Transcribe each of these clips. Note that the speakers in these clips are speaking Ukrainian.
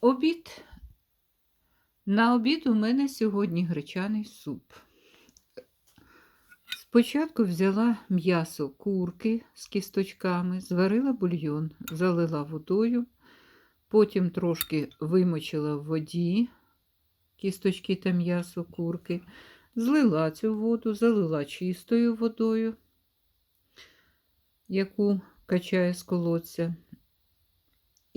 Обід. На обід у мене сьогодні гречаний суп. Спочатку взяла м'ясо курки з кісточками, зварила бульйон, залила водою, потім трошки вимочила в воді кісточки та м'ясо курки, злила цю воду, залила чистою водою, яку качає з колодця,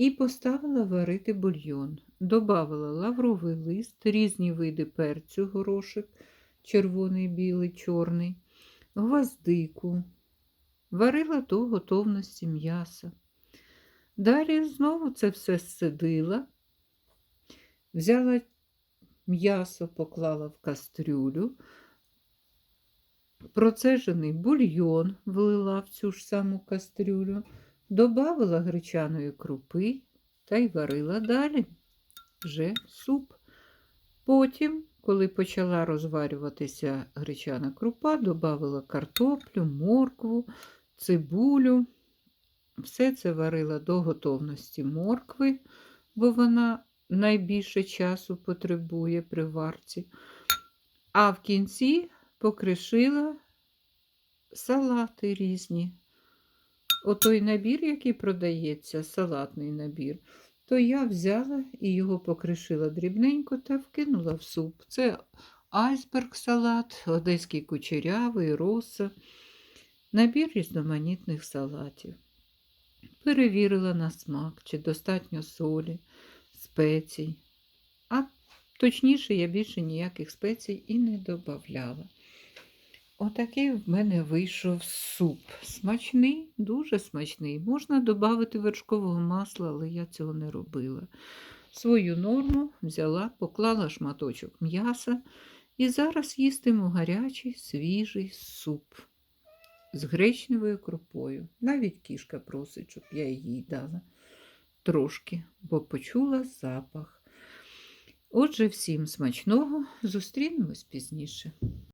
і поставила варити бульйон. Добавила лавровий лист, різні види перцю, горошок, червоний, білий, чорний, гвоздику. Варила до готовності м'яса. Далі знову це все зсидила, взяла м'ясо, поклала в кастрюлю, процежений бульйон влила в цю ж саму кастрюлю, добавила гречаної крупи та й варила далі вже суп. Потім, коли почала розварюватися гречана крупа, додавала картоплю, моркву, цибулю. Все це варила до готовності моркви, бо вона найбільше часу потребує при варці. А в кінці покришила салати різні. Отой набір, який продається, салатний набір, то я взяла і його покришила дрібненько та вкинула в суп. Це айсберг салат, одеський кучерявий, роса, набір різноманітних салатів. Перевірила на смак, чи достатньо солі, спецій. А точніше, я більше ніяких спецій і не додавала. Отакий в мене вийшов суп. Смачний, дуже смачний. Можна додати вершкового масла, але я цього не робила. Свою норму взяла, поклала шматочок м'яса і зараз їстиму гарячий свіжий суп з гречневою крупою. Навіть кішка просить, щоб я їй дала трошки, бо почула запах. Отже, всім смачного, зустрінемось пізніше.